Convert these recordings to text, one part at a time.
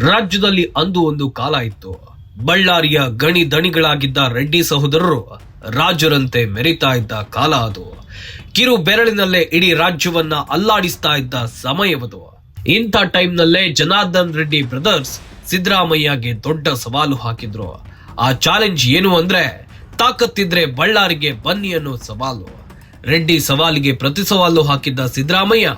ರಾಜ್ಯದಲ್ಲಿ ಅಂದು ಒಂದು ಕಾಲ ಇತ್ತು. ಬಳ್ಳಾರಿಯ ಗಣಿ ದಣಿಗಳಾಗಿದ್ದ ರೆಡ್ಡಿ ಸಹೋದರರು ರಾಜರಂತೆ ಮೆರಿತಾ ಇದ್ದ ಕಾಲ ಅದು. ಕಿರು ಬೆರಳಿನಲ್ಲೇ ಇಡೀ ರಾಜ್ಯವನ್ನ ಅಲ್ಲಾಡಿಸ್ತಾ ಇದ್ದ ಸಮಯವದು. ಇಂಥ ಟೈಮ್ನಲ್ಲೇ ಜನಾರ್ದನ್ ರೆಡ್ಡಿ ಬ್ರದರ್ಸ್ ಸಿದ್ದರಾಮಯ್ಯಗೆ ದೊಡ್ಡ ಸವಾಲು ಹಾಕಿದ್ರು. ಆ ಚಾಲೆಂಜ್ ಏನು ಅಂದ್ರೆ ತಾಕತ್ತಿದ್ರೆ ಬಳ್ಳಾರಿಗೆ ಬನ್ನಿ ಅನ್ನೋ ಸವಾಲು. ರೆಡ್ಡಿ ಸವಾಲಿಗೆ ಪ್ರತಿ ಸವಾಲು ಹಾಕಿದ್ದ ಸಿದ್ದರಾಮಯ್ಯ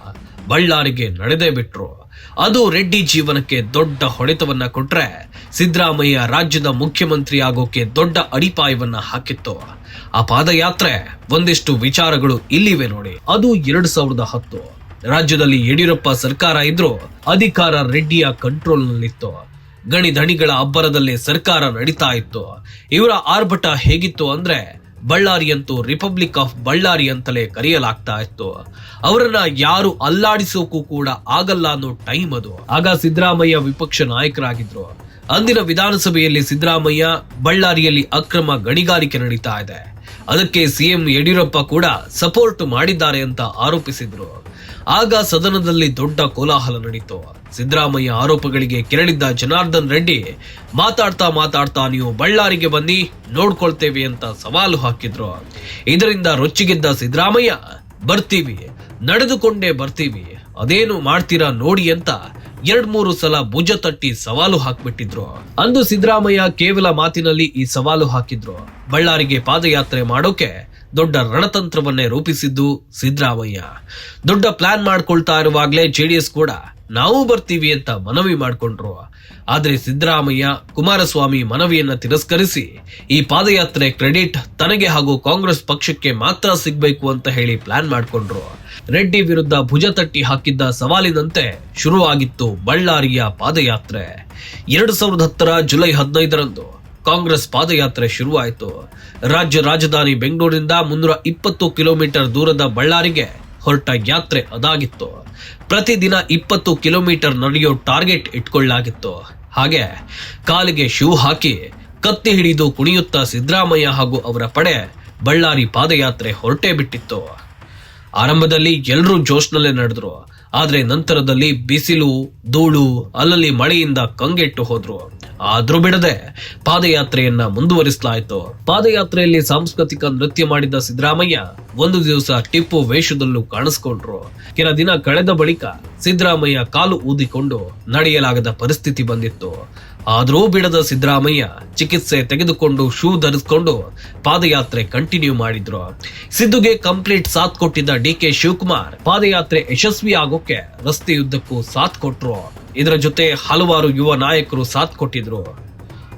ಬಳ್ಳಾರಿಗೆ ನಡೆದೇ ಬಿಟ್ರು. ಅದು ರೆಡ್ಡಿ ಜೀವನಕ್ಕೆ ದೊಡ್ಡ ಹೊಡೆತವನ್ನ ಕೊಟ್ರೆ ಸಿದ್ದರಾಮಯ್ಯ ರಾಜ್ಯದ ಮುಖ್ಯಮಂತ್ರಿ ಆಗೋಕೆ ದೊಡ್ಡ ಅಡಿಪಾಯವನ್ನ ಹಾಕಿತ್ತು. ಆ ಪಾದಯಾತ್ರೆ ಒಂದಿಷ್ಟು ವಿಚಾರಗಳು ಇಲ್ಲಿವೆ ನೋಡಿ. ಅದು ಎರಡ್ ಸಾವಿರದ ಹತ್ತು. ರಾಜ್ಯದಲ್ಲಿ ಯಡಿಯೂರಪ್ಪ ಸರ್ಕಾರ ಇದ್ರು ಅಧಿಕಾರ ರೆಡ್ಡಿಯ ಕಂಟ್ರೋಲ್ ನಲ್ಲಿತ್ತು ಗಣಿ ಧಣಿಗಳ ಅಬ್ಬರದಲ್ಲಿ ಸರ್ಕಾರ ನಡೀತಾ ಇತ್ತು. ಇವರ ಆರ್ಭಟ ಹೇಗಿತ್ತು ಅಂದ್ರೆ ಬಳ್ಳಾರಿಯಂತೂ ರಿಪಬ್ಲಿಕ್ ಆಫ್ ಬಳ್ಳಾರಿ ಅಂತಲೇ ಕರೆಯಲಾಗ್ತಾ ಇತ್ತು. ಅವರನ್ನ ಯಾರು ಅಲ್ಲಾಡಿಸೋಕು ಕೂಡ ಆಗಲ್ಲ ಅನ್ನೋ ಟೈಮ್ ಅದು. ಆಗ ಸಿದ್ದರಾಮಯ್ಯ ವಿಪಕ್ಷ ನಾಯಕರಾಗಿದ್ರು. ಅಂದಿನ ವಿಧಾನಸಭೆಯಲ್ಲಿ ಸಿದ್ದರಾಮಯ್ಯ ಬಳ್ಳಾರಿಯಲ್ಲಿ ಅಕ್ರಮ ಗಣಿಗಾರಿಕೆ ನಡೀತಾ ಇದೆ. ಅದಕ್ಕೆ ಸಿಎಂ ಯಡಿಯೂರಪ್ಪ ಕೂಡ ಸಪೋರ್ಟ್ ಮಾಡಿದ್ದಾರೆ ಅಂತ ಆರೋಪಿಸಿದ್ರು. ಆಗ ಸದನದಲ್ಲಿ ದೊಡ್ಡ ಕೋಲಾಹಲ ನಡೀತು. ಸಿದ್ದರಾಮಯ್ಯ ಆರೋಪಗಳಿಗೆ ಕೆರಳಿದ್ದ ಜನಾರ್ದನ್ ರೆಡ್ಡಿ, ಮಾತಾಡ್ತಾ ಮಾತಾಡ್ತಾ ನೀವು ಬಳ್ಳಾರಿಗೆ ಬನ್ನಿ, ನೋಡ್ಕೊಳ್ತೇವೆ ಅಂತ ಸವಾಲು ಹಾಕಿದ್ರು. ಇದರಿಂದ ರೊಚ್ಚಿಗೆದ್ದ ಸಿದ್ದರಾಮಯ್ಯ, ಬರ್ತೀವಿ, ನಡೆದುಕೊಂಡೇ ಬರ್ತೀವಿ, ಅದೇನು ಮಾಡ್ತೀರಾ ನೋಡಿ ಅಂತ ಎರಡ್ ಮೂರು ಸಲ ಭುಜ ತಟ್ಟಿ ಸವಾಲು ಹಾಕ್ಬಿಟ್ಟಿದ್ರು. ಅಂದು ಸಿದ್ದರಾಮಯ್ಯ ಕೇವಲ ಮಾತಿನಲ್ಲಿ ಈ ಸವಾಲು ಹಾಕಿದ್ರು. ಬಳ್ಳಾರಿಗೆ ಪಾದಯಾತ್ರೆ ಮಾಡೋಕೆ ದೊಡ್ಡ ರಣತಂತ್ರವನ್ನೇ ರೂಪಿಸಿದ್ದು ಸಿದ್ದರಾಮಯ್ಯ. ದೊಡ್ಡ ಪ್ಲಾನ್ ಮಾಡ್ಕೊಳ್ತಾ ಇರುವಾಗ್ಲೇ ಜೆಡಿಎಸ್ ಕೂಡ ನಾವು ಬರ್ತೀವಿ ಅಂತ ಮನವಿ ಮಾಡ್ಕೊಂಡ್ರು. ಆದ್ರೆ ಸಿದ್ದರಾಮಯ್ಯ, ಕುಮಾರಸ್ವಾಮಿ ಮನವಿಯನ್ನ ತಿರಸ್ಕರಿಸಿ ಈ ಪಾದಯಾತ್ರೆ ಕ್ರೆಡಿಟ್ ತನಗೆ ಹಾಗೂ ಕಾಂಗ್ರೆಸ್ ಪಕ್ಷಕ್ಕೆ ಮಾತ್ರ ಸಿಗ್ಬೇಕು ಅಂತ ಹೇಳಿ ಪ್ಲಾನ್ ಮಾಡ್ಕೊಂಡ್ರು. ರೆಡ್ಡಿ ವಿರುದ್ಧ ಭುಜ ತಟ್ಟಿ ಹಾಕಿದ್ದ ಸವಾಲಿನಂತೆ ಶುರುವಾಗಿತ್ತು ಬಳ್ಳಾರಿಯ ಪಾದಯಾತ್ರೆ. ಎರಡು ಸಾವಿರದ ಹತ್ತರ ಜುಲೈ ಹದಿನೈದರಂದು ಕಾಂಗ್ರೆಸ್ ಪಾದಯಾತ್ರೆ ಶುರುವಾಯಿತು. ರಾಜ್ಯ ರಾಜಧಾನಿ ಬೆಂಗಳೂರಿನಿಂದ ಮುನ್ನೂರ ಇಪ್ಪತ್ತು ಕಿಲೋಮೀಟರ್ ದೂರದ ಬಳ್ಳಾರಿಗೆ ಹೊರಟ ಯಾತ್ರೆ ಅದಾಗಿತ್ತು. ಪ್ರತಿದಿನ ಇಪ್ಪತ್ತು ಕಿಲೋಮೀಟರ್ ನಡೆಯೋ ಟಾರ್ಗೆಟ್ ಇಟ್ಕೊಳ್ಳಾಗಿತ್ತು ಹಾಗೆ ಕಾಲಿಗೆ ಶೂ ಹಾಕಿ ಕತ್ತಿ ಹಿಡಿದು ಕುಣಿಯುತ್ತಾ ಸಿದ್ದರಾಮಯ್ಯ ಹಾಗೂ ಅವರ ಪಡೆ ಬಳ್ಳಾರಿ ಪಾದಯಾತ್ರೆ ಹೊರಟೇ ಬಿಟ್ಟಿತ್ತು. ಆರಂಭದಲ್ಲಿ ಎಲ್ಲರೂ ಜೋಶ್ನಲ್ಲೇ ನಡೆದ್ರು. ಆದ್ರೆ ನಂತರದಲ್ಲಿ ಬಿಸಿಲು, ಧೂಳು, ಅಲ್ಲಲ್ಲಿ ಮಳೆಯಿಂದ ಕಂಗೆಟ್ಟು ಹೋದ್ರು. ಆದ್ರೂ ಬಿಡದೆ ಪಾದಯಾತ್ರೆಯನ್ನ ಮುಂದುವರಿಸಲಾಯಿತು. ಪಾದಯಾತ್ರೆಯಲ್ಲಿ ಸಾಂಸ್ಕೃತಿಕ ನೃತ್ಯ ಮಾಡಿದ ಸಿದ್ದರಾಮಯ್ಯ ಒಂದು ದಿವಸ ಟಿಪ್ಪು ವೇಷದಲ್ಲೂ ಕಾಣಿಸ್ಕೊಂಡ್ರು. ಕೆಲ ದಿನ ಕಳೆದ ಬಳಿಕ ಸಿದ್ದರಾಮಯ್ಯ ಕಾಲು ಊದಿಕೊಂಡು ನಡೆಯಲಾಗದ ಪರಿಸ್ಥಿತಿ ಬಂದಿತ್ತು. ಆದ್ರೂ ಬಿಡದ ಸಿದ್ದರಾಮಯ್ಯ ಚಿಕಿತ್ಸೆ ತೆಗೆದುಕೊಂಡು ಶೂ ಧರಿಸಿಕೊಂಡು ಪಾದಯಾತ್ರೆ ಕಂಟಿನ್ಯೂ ಮಾಡಿದ್ರು. ಸಿದ್ದುಗೆ ಕಂಪ್ಲೀಟ್ ಸಾಥ್ ಕೊಟ್ಟಿದ್ದ ಡಿ ಕೆ ಶಿವಕುಮಾರ್ ಪಾದಯಾತ್ರೆ ಯಶಸ್ವಿ ಆಗೋಕೆ ರಸ್ತೆಯುದ್ದಕ್ಕೂ ಸಾಥ್ ಕೊಟ್ರು. ಇದರ ಜೊತೆ ಹಲವಾರು ಯುವ ನಾಯಕರು ಸಾಥ್ ಕೊಟ್ಟಿದ್ರು.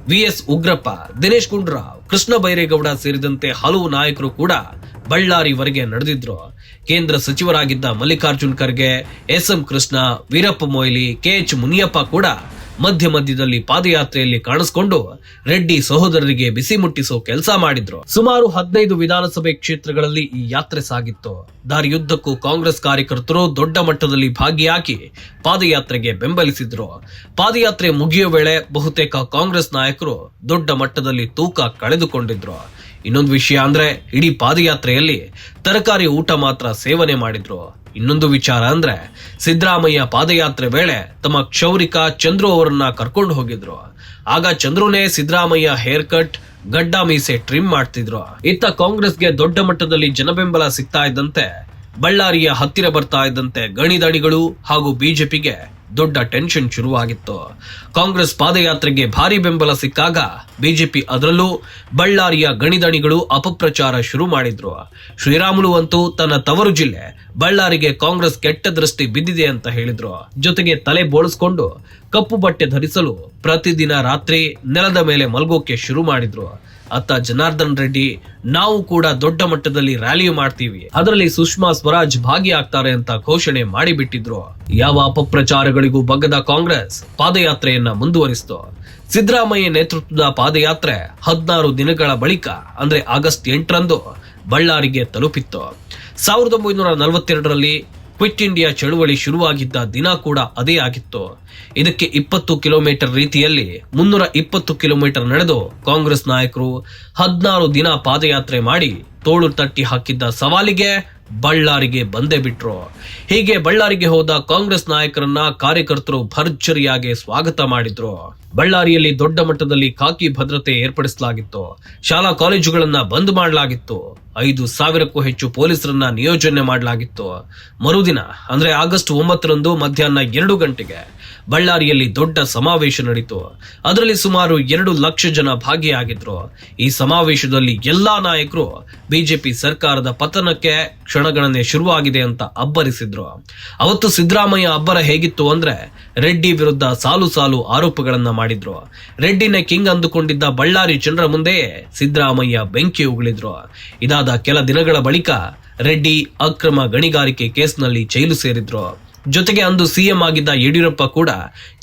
ವಿ ಎಸ್ ಉಗ್ರಪ್ಪ, ದಿನೇಶ್ ಗುಂಡ್ರಾವ್, ಕೃಷ್ಣ ಬೈರೇಗೌಡ ಸೇರಿದಂತೆ ಹಲವು ನಾಯಕರು ಕೂಡ ಬಳ್ಳಾರಿವರೆಗೆ ನಡೆದಿದ್ರು. ಕೇಂದ್ರ ಸಚಿವರಾಗಿದ್ದ Mallikarjun Kharge, S M Krishna, Veerappa Moily, K H Muniyappa ಕೂಡ ಮಧ್ಯ ಮಧ್ಯದಲ್ಲಿ ಪಾದಯಾತ್ರೆಯಲ್ಲಿ ಕಾಣಿಸಿಕೊಂಡು ರೆಡ್ಡಿ ಸಹೋದರರಿಗೆ ಬಿಸಿ ಮುಟ್ಟಿಸೋ ಕೆಲಸ ಮಾಡಿದ್ರು. ಸುಮಾರು ಹದಿನೈದು ವಿಧಾನಸಭೆ ಕ್ಷೇತ್ರಗಳಲ್ಲಿ ಈ ಯಾತ್ರೆ ಸಾಗಿತ್ತು. ದಾರಿಯುದ್ದಕ್ಕೂ ಕಾಂಗ್ರೆಸ್ ಕಾರ್ಯಕರ್ತರು ದೊಡ್ಡ ಮಟ್ಟದಲ್ಲಿ ಭಾಗಿಯಾಗಿ ಪಾದಯಾತ್ರೆಗೆ ಬೆಂಬಲಿಸಿದ್ರು. ಪಾದಯಾತ್ರೆ ಮುಗಿಯುವ ವೇಳೆ ಬಹುತೇಕ ಕಾಂಗ್ರೆಸ್ ನಾಯಕರು ದೊಡ್ಡ ಮಟ್ಟದಲ್ಲಿ ತೂಕ ಕಳೆದುಕೊಂಡಿದ್ರು. ಇನ್ನೊಂದು ವಿಷಯ ಅಂದ್ರೆ, ಇಡೀ ಪಾದಯಾತ್ರೆಯಲ್ಲಿ ತರಕಾರಿ ಊಟ ಮಾತ್ರ ಸೇವನೆ ಮಾಡಿದ್ರು. ಇನ್ನೊಂದು ವಿಚಾರ ಅಂದ್ರೆ, ಸಿದ್ದರಾಮಯ್ಯ ಪಾದಯಾತ್ರೆ ವೇಳೆ ತಮ್ಮ ಕ್ಷೌರಿಕ ಚಂದ್ರು ಅವರನ್ನ ಕರ್ಕೊಂಡು ಹೋಗಿದ್ರು. ಆಗ ಚಂದ್ರುನೇ ಸಿದ್ದರಾಮಯ್ಯ ಹೇರ್ ಕಟ್ ಗಡ್ಡ ಮೀಸೆ ಟ್ರಿಮ್ ಮಾಡ್ತಿದ್ರು. ಇತ್ತ ಕಾಂಗ್ರೆಸ್ಗೆ ದೊಡ್ಡ ಮಟ್ಟದಲ್ಲಿ ಜನಬೆಂಬಲ ಸಿಗ್ತಾ ಇದ್ದಂತೆ, ಬಳ್ಳಾರಿಯ ಹತ್ತಿರ ಬರ್ತಾ ಇದ್ದಂತೆ ಗಣಿದಾಡಿಗಳು ಹಾಗೂ ಬಿಜೆಪಿಗೆ ದೊಡ್ಡ ಟೆನ್ಷನ್ ಶುರುವಾಗಿತ್ತು. ಕಾಂಗ್ರೆಸ್ ಪಾದಯಾತ್ರೆಗೆ ಭಾರಿ ಬೆಂಬಲ ಸಿಕ್ಕಾಗ ಬಿಜೆಪಿ ಅದರಲ್ಲೂ ಬಳ್ಳಾರಿಯ ಗಣಿದಣಿಗಳು ಅಪಪ್ರಚಾರ ಶುರು ಮಾಡಿದ್ರು. ಶ್ರೀರಾಮುಲು ಅಂತೂ ತನ್ನ ತವರು ಜಿಲ್ಲೆ ಬಳ್ಳಾರಿಗೆ ಕಾಂಗ್ರೆಸ್ ಕೆಟ್ಟ ದೃಷ್ಟಿ ಬಿದ್ದಿದೆ ಅಂತ ಹೇಳಿದ್ರು. ಜೊತೆಗೆ ತಲೆ ಬೋಳಿಸ್ಕೊಂಡು ಕಪ್ಪು ಬಟ್ಟೆ ಧರಿಸಲು ಪ್ರತಿದಿನ ರಾತ್ರಿ ನೆಲದ ಮೇಲೆ ಮಲ್ಗೋಕೆ ಶುರು ಮಾಡಿದ್ರು. ಅತ್ತ ಜನಾರ್ದನ್ ರೆಡ್ಡಿ ನಾವು ಕೂಡ ದೊಡ್ಡ ಮಟ್ಟದಲ್ಲಿ ರ್ಯಾಲಿ ಮಾಡ್ತೀವಿ. ಅದರಲ್ಲಿ ಸುಷ್ಮಾ ಸ್ವರಾಜ್ ಭಾಗಿಯಾಗ್ತಾರೆ ಅಂತ ಘೋಷಣೆ ಮಾಡಿಬಿಟ್ಟಿದ್ರು. ಯಾವ ಅಪಪ್ರಚಾರಗಳಿಗೂ ಬಗ್ಗದ ಕಾಂಗ್ರೆಸ್ ಪಾದಯಾತ್ರೆಯನ್ನ ಮುಂದುವರಿಸಿತು. ಸಿದ್ದರಾಮಯ್ಯ ನೇತೃತ್ವದ ಪಾದಯಾತ್ರೆ ಹದಿನಾರು ದಿನಗಳ ಬಳಿಕ, ಅಂದ್ರೆ ಆಗಸ್ಟ್ ಎಂಟರಂದು ಬಳ್ಳಾರಿಗೆ ತಲುಪಿತ್ತು. ಸಾವಿರದ ಒಂಬೈನೂರ ನಲವತ್ತೆರಡರಲ್ಲಿ ಕ್ವಿಟ್ ಇಂಡಿಯಾ ಚಳುವಳಿ ಶುರುವಾಗಿದ್ದ ದಿನ ಕೂಡ ಅದೇ ಆಗಿತ್ತು. ಇದಕ್ಕೆ ಇಪ್ಪತ್ತು ಕಿಲೋಮೀಟರ್ ರೀತಿಯಲ್ಲಿ ಮುನ್ನೂರ ಇಪ್ಪತ್ತು ಕಿಲೋಮೀಟರ್ ನಡೆದು ಕಾಂಗ್ರೆಸ್ ನಾಯಕರು ಹದಿನಾರು ದಿನ ಪಾದಯಾತ್ರೆ ಮಾಡಿ ತೋಳು ತಟ್ಟಿ ಹಾಕಿದ್ದ ಸವಾಲಿಗೆ ಬಳ್ಳಾರಿಗೆ ಬಂದೇ ಬಿಟ್ರು. ಹೀಗೆ ಬಳ್ಳಾರಿಗೆ ಹೋದ ಕಾಂಗ್ರೆಸ್ ನಾಯಕರನ್ನ ಕಾರ್ಯಕರ್ತರು ಭರ್ಜರಿಯಾಗಿ ಸ್ವಾಗತ ಮಾಡಿದ್ರು. ಬಳ್ಳಾರಿಯಲ್ಲಿ ದೊಡ್ಡ ಮಟ್ಟದಲ್ಲಿ ಖಾಕಿ ಭದ್ರತೆ ಏರ್ಪಡಿಸಲಾಗಿತ್ತು. ಶಾಲಾ ಕಾಲೇಜುಗಳನ್ನ ಬಂದ್ ಮಾಡಲಾಗಿತ್ತು. ಐದು ಸಾವಿರಕ್ಕೂ ಹೆಚ್ಚು ಪೊಲೀಸರನ್ನ ನಿಯೋಜನೆ ಮಾಡಲಾಗಿತ್ತು. ಮರುದಿನ, ಅಂದ್ರೆ ಆಗಸ್ಟ್ ಒಂಬತ್ತರಂದು ಮಧ್ಯಾಹ್ನ ಎರಡು ಗಂಟೆಗೆ ಬಳ್ಳಾರಿಯಲ್ಲಿ ದೊಡ್ಡ ಸಮಾವೇಶ ನಡೀತು. ಅದರಲ್ಲಿ ಸುಮಾರು ಎರಡು ಲಕ್ಷ ಜನ ಭಾಗಿಯಾಗಿದ್ರು. ಈ ಸಮಾವೇಶದಲ್ಲಿ ಎಲ್ಲಾ ನಾಯಕರು ಬಿಜೆಪಿ ಸರ್ಕಾರದ ಪತನಕ್ಕೆ ಕ್ಷಣಗಣನೆ ಶುರುವಾಗಿದೆ ಅಂತ ಅಬ್ಬರಿಸಿದ್ರು. ಅವತ್ತು ಸಿದ್ದರಾಮಯ್ಯ ಅಬ್ಬರ ಹೇಗಿತ್ತು ಅಂದ್ರೆ ರೆಡ್ಡಿ ವಿರುದ್ಧ ಸಾಲು ಸಾಲು ಆರೋಪಗಳನ್ನ ಮಾಡಿದ್ರು. ರೆಡ್ಡಿನ ಕಿಂಗ್ ಅಂದುಕೊಂಡಿದ್ದ ಬಳ್ಳಾರಿ ಜನರ ಮುಂದೆಯೇ ಸಿದ್ದರಾಮಯ್ಯ ಬೆಂಕಿ ಉಗುಳಿದ್ರು. ಇದಾದ ಕೆಲ ದಿನಗಳ ಬಳಿಕ ರೆಡ್ಡಿ ಅಕ್ರಮ ಗಣಿಗಾರಿಕೆ ಕೇಸ್ನಲ್ಲಿ ಜೈಲು ಸೇರಿದ್ರು. ಜೊತೆಗೆ ಅಂದು ಸಿಎಂ ಆಗಿದ್ದ ಯಡಿಯೂರಪ್ಪ ಕೂಡ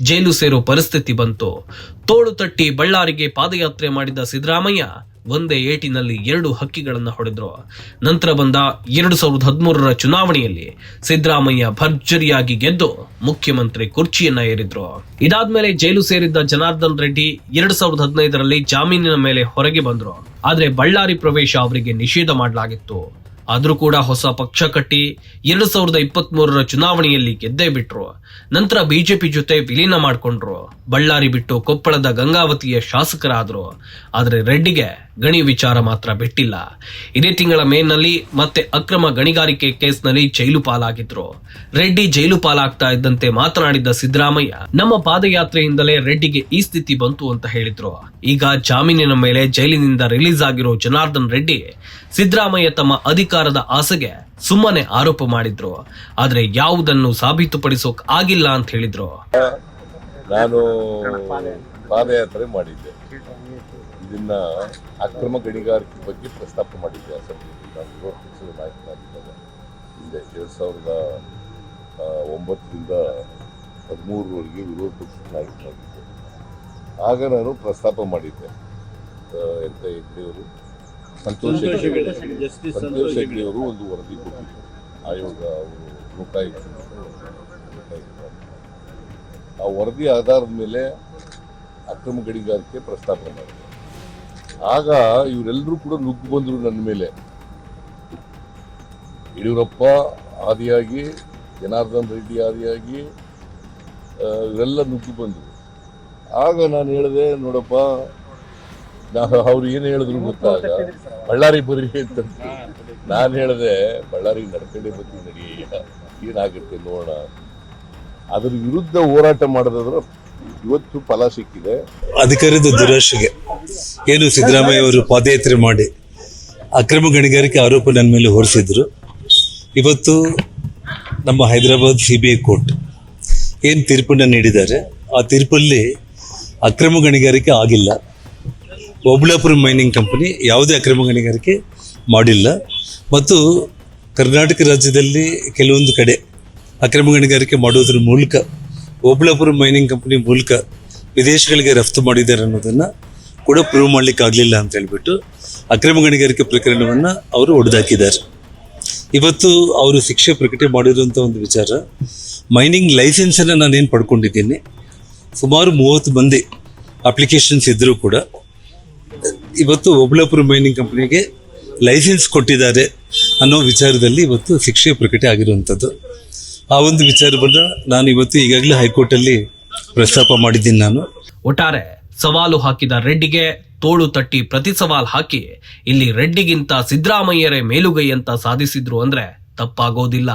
ಜೈಲು ಸೇರೋ ಪರಿಸ್ಥಿತಿ ಬಂತು. ತೋಳು ತಟ್ಟಿ ಬಳ್ಳಾರಿಗೆ ಪಾದಯಾತ್ರೆ ಮಾಡಿದ್ದ ಸಿದ್ದರಾಮಯ್ಯ ಒಂದೇ ಏಟಿನಲ್ಲಿ ಎರಡು ಹಕ್ಕಿಗಳನ್ನು ಹೊಡೆದ್ರು. ನಂತರ ಬಂದ ಎರಡು ಸಾವಿರದ ಹದಿಮೂರರ ಚುನಾವಣೆಯಲ್ಲಿ ಸಿದ್ದರಾಮಯ್ಯ ಭರ್ಜರಿಯಾಗಿ ಗೆದ್ದು ಮುಖ್ಯಮಂತ್ರಿ ಕುರ್ಚಿಯನ್ನ ಏರಿದ್ರು. ಇದಾದ್ಮೇಲೆ ಜೈಲು ಸೇರಿದ್ದ ಜನಾರ್ದನ್ ರೆಡ್ಡಿ ಎರಡು ಸಾವಿರದ ಹದಿನೈದರಲ್ಲಿ ಜಾಮೀನಿನ ಮೇಲೆ ಹೊರಗೆ ಬಂದ್ರು. ಆದ್ರೆ ಬಳ್ಳಾರಿ ಪ್ರವೇಶ ಅವರಿಗೆ ನಿಷೇಧ ಮಾಡಲಾಗಿತ್ತು. ಆದ್ರೂ ಕೂಡ ಹೊಸ ಪಕ್ಷ ಕಟ್ಟಿ ಎರಡು ಸಾವಿರದ ಇಪ್ಪತ್ತ್ ಮೂರರ ಚುನಾವಣೆಯಲ್ಲಿ ಗೆದ್ದೇ ಬಿಟ್ರು. ನಂತರ ಬಿಜೆಪಿ ಜೊತೆ ವಿಲೀನ ಮಾಡ್ಕೊಂಡ್ರು. ಬಳ್ಳಾರಿ ಬಿಟ್ಟು ಕೊಪ್ಪಳದ ಗಂಗಾವತಿಯ ಶಾಸಕರಾದ್ರು. ಆದ್ರೆ ರೆಡ್ಡಿಗೆ ಗಣಿ ವಿಚಾರ ಮಾತ್ರ ಬಿಟ್ಟಿಲ್ಲ. ಇದೇ ತಿಂಗಳ ಮೇನಲ್ಲಿ ಮತ್ತೆ ಅಕ್ರಮ ಗಣಿಗಾರಿಕೆ ಕೇಸ್ನಲ್ಲಿ ಜೈಲು ಪಾಲಾಗಿದ್ರು. ರೆಡ್ಡಿ ಜೈಲು ಪಾಲಾಗ್ತಾ ಇದ್ದಂತೆ ಮಾತನಾಡಿದ್ದ ಸಿದ್ದರಾಮಯ್ಯ, ನಮ್ಮ ಪಾದಯಾತ್ರೆಯಿಂದಲೇ ರೆಡ್ಡಿಗೆ ಈ ಸ್ಥಿತಿ ಬಂತು ಅಂತ ಹೇಳಿದ್ರು. ಈಗ ಜಾಮೀನಿನ ಮೇಲೆ ಜೈಲಿನಿಂದ ರಿಲೀಸ್ ಆಗಿರೋ ಜನಾರ್ದನ್ ರೆಡ್ಡಿ ಸಿದ್ದರಾಮಯ್ಯ ತಮ್ಮ ಅಧಿಕಾರದ ಆಸೆಗೆ ಸುಮ್ಮನೆ ಆರೋಪ ಮಾಡಿದ್ರು. ಆದ್ರೆ ಯಾವುದನ್ನು ಸಾಬೀತುಪಡಿಸೋಕ್ ಆಗಿಲ್ಲ ಅಂತ ಹೇಳಿದ್ರು. ನಾನು ಪಾದಯಾತ್ರೆ ಮಾಡಿದ್ದೆ. ಇದನ್ನ ಅಕ್ರಮ ಗಣಿಗಾರಿಕೆ ಬಗ್ಗೆ ಪ್ರಸ್ತಾಪ ಮಾಡಿದ್ದೆ. ಒಂಬತ್ತರಿಂದ ಹದಿಮೂರರವರೆಗೆ ವಿರೋಧ ಪಕ್ಷದ ನಾಯಕನಾಗಿದ್ದೆ. ಆಗ ನಾನು ಪ್ರಸ್ತಾಪ ಮಾಡಿದ್ದೆ. ಎಂತ ಹೆಗ್ಡೆಯವರು ಸಂತೋಷ್ ಸಂತೋಷ್ ಹೆಗ್ಡೆ ಅವರು. ಒಂದು ವರದಿ ಕೊಟ್ಟಿದ್ದರು. ಆಯೋಗ ಅವರು ಲೋಕಾಯುಕ್ತ ಆ ವರದಿ ಆಧಾರದ ಮೇಲೆ ಅಕ್ರಮ ಗಣಿಗಾರಿಕೆ ಪ್ರಸ್ತಾಪ ಮಾಡಿದೆ ಆಗ ಇವರೆಲ್ಲರೂ ಕೂಡ ನುಗ್ಗು ಬಂದರು ನನ್ನ ಮೇಲೆ. ಯಡಿಯೂರಪ್ಪ ಆದಿಯಾಗಿ ಜನಾರ್ದನ್ ರೆಡ್ಡಿ ಆದಿಯಾಗಿ ಇವರೆಲ್ಲ ನುಗ್ಗು ಬಂದರು. ಆಗ ನಾನು ಹೇಳಿದೆ, ನೋಡಪ್ಪ, ನಾನು ಅವ್ರು ಏನು ಹೇಳಿದ್ರು ಗೊತ್ತಾಗ, ಬಳ್ಳಾರಿ ಬರ್ರಿ ಅಂತ ನಾನು ಹೇಳಿದೆ, ಬಳ್ಳಾರಿ ನಡ್ಕೊಂಡೇ ಬರ್ತೀನಿ ನಡಿ, ಏನಾಗುತ್ತೆ ನೋಡೋಣ. ಅದ್ರ ವಿರುದ್ಧ ಹೋರಾಟ ಮಾಡೋದಾದ್ರೆ ಇವತ್ತು ಫಲ ಸಿಕ್ಕಿದೆ. ಅಧಿಕಾರದ ದುರಾಶೆಗೆ ಏನು ಸಿದ್ದರಾಮಯ್ಯ ಅವರು ಪಾದಯಾತ್ರೆ ಮಾಡಿ ಅಕ್ರಮ ಗಣಿಗಾರಿಕೆ ಆರೋಪ ನನ್ನ ಮೇಲೆ ಹೊರಿಸಿದ್ರು. ಇವತ್ತು ನಮ್ಮ Hyderabad C B I court ಏನು ತೀರ್ಪನ್ನು ನೀಡಿದ್ದಾರೆ? ಆ ತೀರ್ಪಲ್ಲಿ ಅಕ್ರಮ ಗಣಿಗಾರಿಕೆ ಆಗಿಲ್ಲ. ಓಬ್ಳಾಪುರ ಮೈನಿಂಗ್ ಕಂಪನಿ ಯಾವುದೇ ಅಕ್ರಮ ಗಣಿಗಾರಿಕೆ ಮಾಡಿಲ್ಲ. ಮತ್ತು ಕರ್ನಾಟಕ ರಾಜ್ಯದಲ್ಲಿ ಕೆಲವೊಂದು ಕಡೆ ಅಕ್ರಮ ಗಣಿಗಾರಿಕೆ ಮಾಡುವುದರ ಮೂಲಕ ಓಬ್ಳಾಪುರ ಮೈನಿಂಗ್ ಕಂಪನಿ ಮೂಲಕ ವಿದೇಶಗಳಿಗೆ ರಫ್ತು ಮಾಡಿದ್ದಾರೆ ಅನ್ನೋದನ್ನು ಕೂಡ ಪ್ರೂವ್ ಮಾಡ್ಲಿಕ್ಕೆ ಆಗಲಿಲ್ಲ ಅಂತ ಹೇಳಿಬಿಟ್ಟು ಅಕ್ರಮ ಗಣಿಗಾರಿಕೆ ಪ್ರಕರಣವನ್ನು ಅವರು ಒಡೆದಾಕಿದ್ದಾರೆ. ಇವತ್ತು ಅವರು ಶಿಕ್ಷೆ ಪ್ರಕಟ ಮಾಡಿರುವಂಥ ಒಂದು ವಿಚಾರ, ಮೈನಿಂಗ್ ಲೈಸೆನ್ಸನ್ನು ನಾನೇನು ಪಡ್ಕೊಂಡಿದ್ದೀನಿ ಸುಮಾರು ಮೂವತ್ತು ಮಂದಿ ಅಪ್ಲಿಕೇಶನ್ಸ್ ಇದ್ದರೂ ಕೂಡ, ಇವತ್ತು ಒಬ್ಳಾಪುರ ಮೈನಿಂಗ್ ಕಂಪ್ನಿಗೆ ಲೈಸೆನ್ಸ್ ಕೊಟ್ಟಿದ್ದಾರೆ ಅನ್ನೋ ವಿಚಾರದಲ್ಲಿ ಇವತ್ತು ಶಿಕ್ಷೆ ಪ್ರಕಟ ಆಗಿರುವಂಥದ್ದು. ಆ ಒಂದು ವಿಚಾರವನ್ನು ನಾನು ಇವತ್ತು ಈಗಾಗಲೇ ಹೈಕೋರ್ಟಲ್ಲಿ ಪ್ರಸ್ತಾಪ ಮಾಡಿದ್ದೀನಿ ನಾನು. ಒಟ್ಟಾರೆ ಸವಾಲು ಹಾಕಿದ ರೆಡ್ಡಿಗೆ ತೋಳು ತಟ್ಟಿ ಪ್ರತಿ ಸವಾಲ್ ಹಾಕಿ, ಇಲ್ಲಿ ರೆಡ್ಡಿಗಿಂತ ಸಿದ್ದರಾಮಯ್ಯರೇ ಮೇಲುಗೈ ಅಂತ ಸಾಧಿಸಿದ್ರು ಅಂದ್ರೆ ತಪ್ಪಾಗೋದಿಲ್ಲ.